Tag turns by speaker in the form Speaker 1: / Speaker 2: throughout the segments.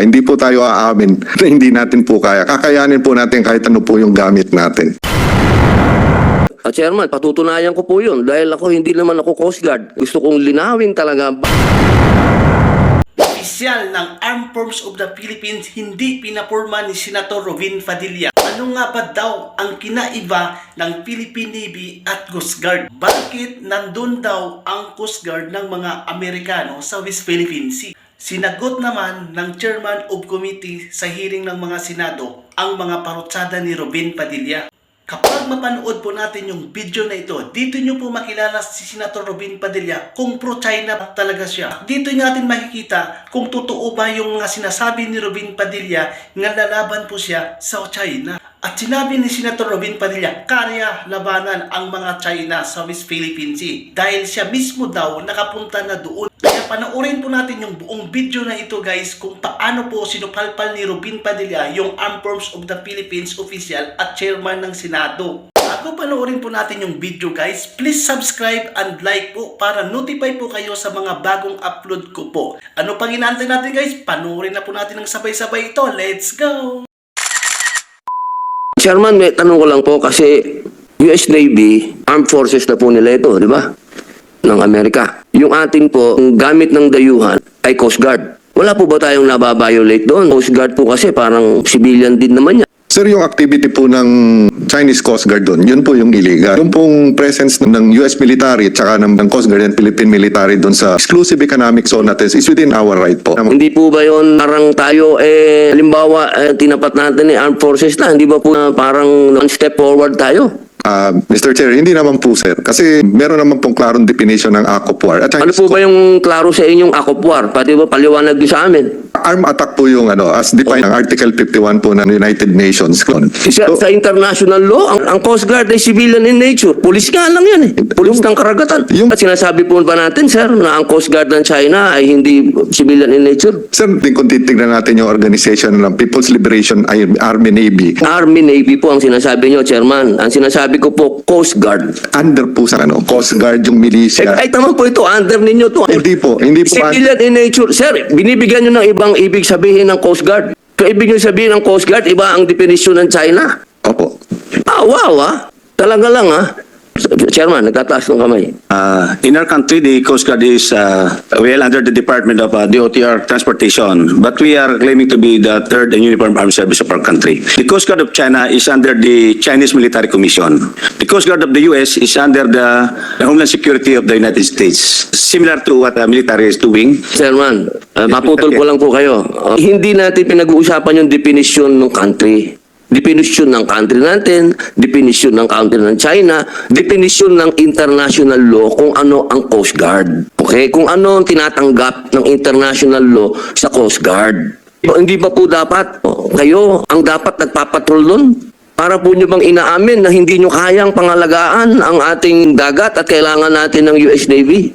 Speaker 1: Hindi po tayo aamin na hindi natin po kaya. Kakayanin po natin kahit ano po yung gamit natin.
Speaker 2: Ah, Chairman, patutunayan ko po yun dahil ako hindi naman ako Coast Guard. Gusto kong linawin talaga.
Speaker 3: Opisyal ng Armed Forces of the Philippines hindi pinapurma ni Senator Robin Padilla. Ano nga ba daw ang kinaiba ng Philippine Navy at Coast Guard? Bakit nandun daw ang Coast Guard ng mga Amerikano sa West Philippine Sea? Sinagot naman ng Chairman of Committee sa hearing ng mga Senado ang mga parutsada ni Robin Padilla. Kapag mapanood po natin yung video na ito, dito nyo po makilala si Senator Robin Padilla kung pro-China talaga siya. Dito natin makikita kung totoo ba yung mga sinasabi ni Robin Padilla nga lalaban po siya sa China. At sinabi ni Senator Robin Padilla, kaya labanan ang mga China sa West Philippine Sea dahil siya mismo daw nakapunta na doon. Panoorin po natin yung buong video na ito guys kung paano po sinupalpal ni Robin Padilla yung Armed Forces of the Philippines official at chairman ng Senado. Bago panoorin po natin yung video guys, please subscribe and like po para notify po kayo sa mga bagong upload ko po. Ano pang inaantay natin guys? Panoorin na po natin ng sabay-sabay ito. Let's go!
Speaker 2: Chairman, may tanong ko lang po kasi US Navy, armed forces na po nila ito, di ba? Ng Amerika. Yung ating po, ang gamit ng dayuhan ay Coast Guard. Wala po ba tayong nababiolate doon? Coast Guard po kasi parang civilian din naman yan.
Speaker 1: Sir, yung activity po ng Chinese Coast Guard doon, yun po yung illegal. Yung pong presence ng US military at saka ng, ng Coast Guard and Philippine military doon sa exclusive economic zone natin is within our right po.
Speaker 2: Hindi po ba yon parang tayo, eh, halimbawa, eh, tinapat natin ni armed forces na, hindi ba po na parang one step forward tayo?
Speaker 1: Ah, Mr. Chair, hindi naman po sir. Kasi meron naman pong klarong definition ng war. At
Speaker 2: Ano po ba yung klaro sa inyong akopwar? Pati ba paliwanag din sa amin?
Speaker 1: Arm attack po yung ano, as defined ng Article 51 po ng United Nations.
Speaker 2: Sa,
Speaker 1: So,
Speaker 2: sa international law, ang, ang Coast Guard ay civilian in nature. Pulis nga lang yan eh. Pulis ng karagatan.
Speaker 1: yung-
Speaker 2: At sinasabi po ba natin, sir, na ang Coast Guard ng China ay hindi civilian in nature?
Speaker 1: Sir, kung titignan natin yung organization ng People's Liberation Army Navy,
Speaker 2: Army, Navy po ang sinasabi nyo, Chairman. Ang sinasabi ko po, Coast Guard.
Speaker 1: under po sa ano, Coast Guard yung
Speaker 2: Eh,
Speaker 1: militia.
Speaker 2: ay, tama po ito, under ninyo to.
Speaker 1: Hindi po, hindi po.
Speaker 2: Civilian in nature. Sir, binibigyan nyo ng ibang ibig sabihin ng Coast Guard. So, ibig nyo sabihin ng Coast Guard, iba ang definition ng China.
Speaker 1: Opo.
Speaker 2: Ah, wow ah. Talaga lang ah. Chairman, nagtataas ng kamay.
Speaker 4: Uh, in our country, the Coast Guard is uh, well under the Department of uh, DOTR Transportation, but we are claiming to be the third and uniform armed service of our country. The Coast Guard of China is under the Chinese Military Commission. The Coast Guard of the U.S. is under the Homeland Security of the United States, similar to what the military is doing.
Speaker 2: Chairman, uh, maputol ko lang po kayo. Uh, hindi natin pinag-uusapan yung definition ng country. Definition ng country natin, definition ng country ng China, definition ng international law kung ano ang Coast Guard. Okay? Kung ano ang tinatanggap ng international law sa Coast Guard. O, hindi ba po dapat o, kayo ang dapat nagpapatrol doon? Para po nyo bang inaamin na hindi nyo kayang pangalagaan ang ating dagat at kailangan natin ng US Navy?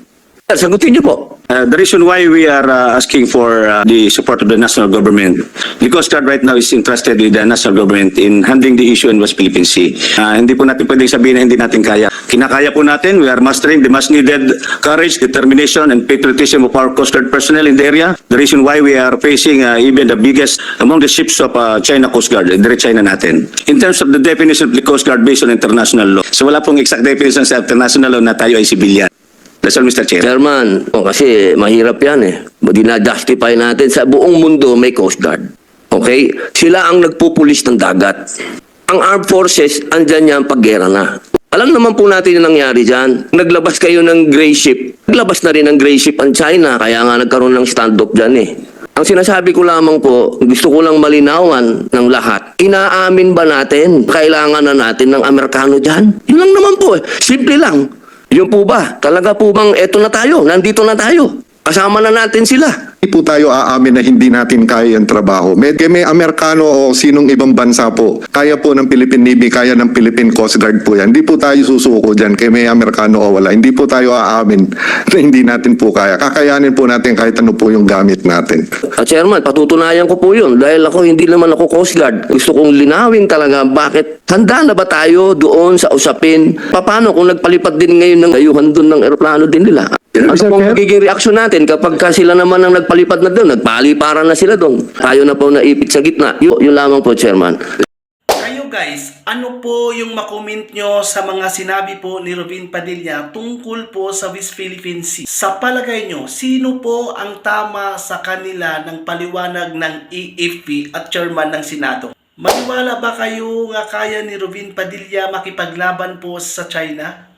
Speaker 2: Sagutin nyo po.
Speaker 4: Uh, the reason why we are uh, asking for uh, the support of the national government, the Coast right now is entrusted with the national government in handling the issue in West Philippine Sea. Uh, hindi po natin pwedeng sabihin na hindi natin kaya. Kinakaya po natin, we are mastering the much needed courage, determination, and patriotism of our Coast Guard personnel in the area. The reason why we are facing uh, even the biggest among the ships of uh, China Coast Guard, dire China natin. In terms of the definition of the Coast Guard based on international law, so wala pong exact definition sa international law na tayo ay civilian. That's all, Mr. Chair.
Speaker 2: Chairman, o, kasi mahirap yan eh. Dinajustify natin sa buong mundo may Coast Guard. Okay? Sila ang nagpupulis ng dagat. Ang armed forces, andyan yan paggera na. Alam naman po natin yung nangyari dyan. Naglabas kayo ng gray ship. Naglabas na rin ng gray ship ang China, kaya nga nagkaroon ng standoff dyan eh. Ang sinasabi ko lamang po, gusto ko lang malinawan ng lahat. Inaamin ba natin, kailangan na natin ng Amerikano dyan? Yun lang naman po eh. Simple lang. Yun po ba? Talaga po bang eto na tayo? Nandito na tayo? Kasama na natin sila.
Speaker 1: Hindi po tayo aamin na hindi natin kaya yung trabaho. May, may Amerikano o sinong ibang bansa po, kaya po ng Philippine Navy, kaya ng Philippine Coast Guard po yan. Hindi po tayo susuko dyan kaya may Amerikano o wala. Hindi po tayo aamin na hindi natin po kaya. Kakayanin po natin kahit ano po yung gamit natin.
Speaker 2: Ah, Chairman, patutunayan ko po yun dahil ako hindi naman ako Coast Guard. Gusto kong linawin talaga bakit handa na ba tayo doon sa usapin? Paano kung nagpalipad din ngayon ng ayuhan doon ng eroplano din nila? Ano pong magiging reaksyon natin? Natin kapag ka sila naman ang nagpalipat na doon, nagpaliparan na sila doon. Tayo na po naipit sa gitna. Yun, yun lamang po, Chairman.
Speaker 3: Kayo guys, ano po yung makomment nyo sa mga sinabi po ni Robin Padilla tungkol po sa West Philippine Sea? Sa palagay nyo, sino po ang tama sa kanila ng paliwanag ng AFP at chairman ng Senado? Maniwala ba kayo nga kaya ni Robin Padilla makipaglaban po sa China?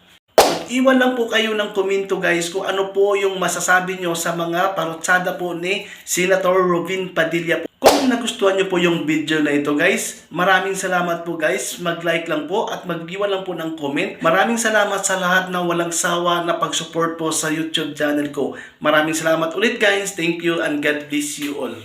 Speaker 3: Iwan lang po kayo ng komento guys kung ano po yung masasabi nyo sa mga parutsada po ni Senator Robin Padilla po. Kung nagustuhan nyo po yung video na ito guys, maraming salamat po guys. Mag-like lang po at mag-iwan lang po ng comment. Maraming salamat sa lahat na walang sawa na pag-support po sa YouTube channel ko. Maraming salamat ulit guys. Thank you and God bless you all.